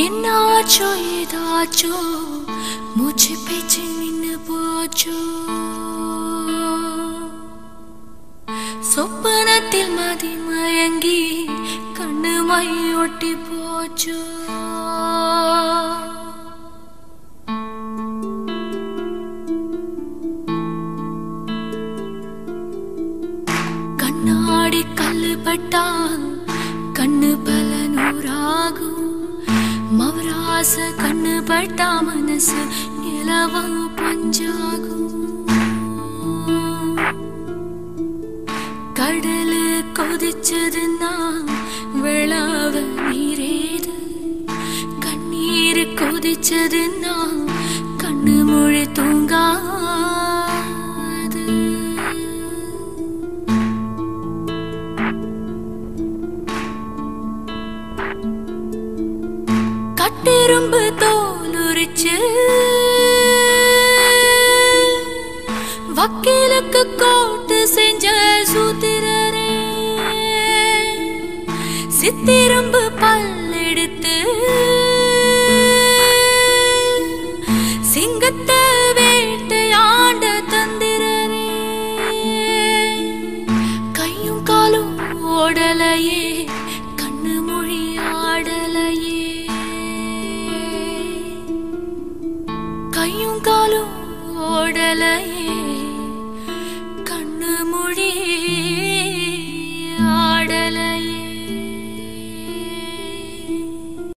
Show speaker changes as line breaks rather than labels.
என்னாச்சோ ஏதாச்சோ மூச்சு பேச்சு நின்னு போச்சோ. சொப்பனத்தில் மதி மயங்கி கண்ணு மை ஒட்டி போச்சோ. கண்ணாடி கல்லு பட்டா கண்ணு பல நூறாகும் மவராச கண்ணு பட்டா மனசு இலவ பஞ்சாகும். கடலு கொதிச்சதுன்னா விழாவ நீரேது. கண்ணீர் கொதிச்சதுன்னா கண்ணு மொழி தூங்காது கட்டெரும்பு தோலுரிச்சு. வக்கீலுக்கு கோட்டு செஞ்ச சூத்திரரே. சித்திரம்பு பல்லெடுத்து. சிங்கத்தை வேட்டையாண்ட தந்திரரே. கையும் காலும் ஓடலையே. கையும் காலும் ஓடலையே. கண்ணு மொழி ஆடலையே.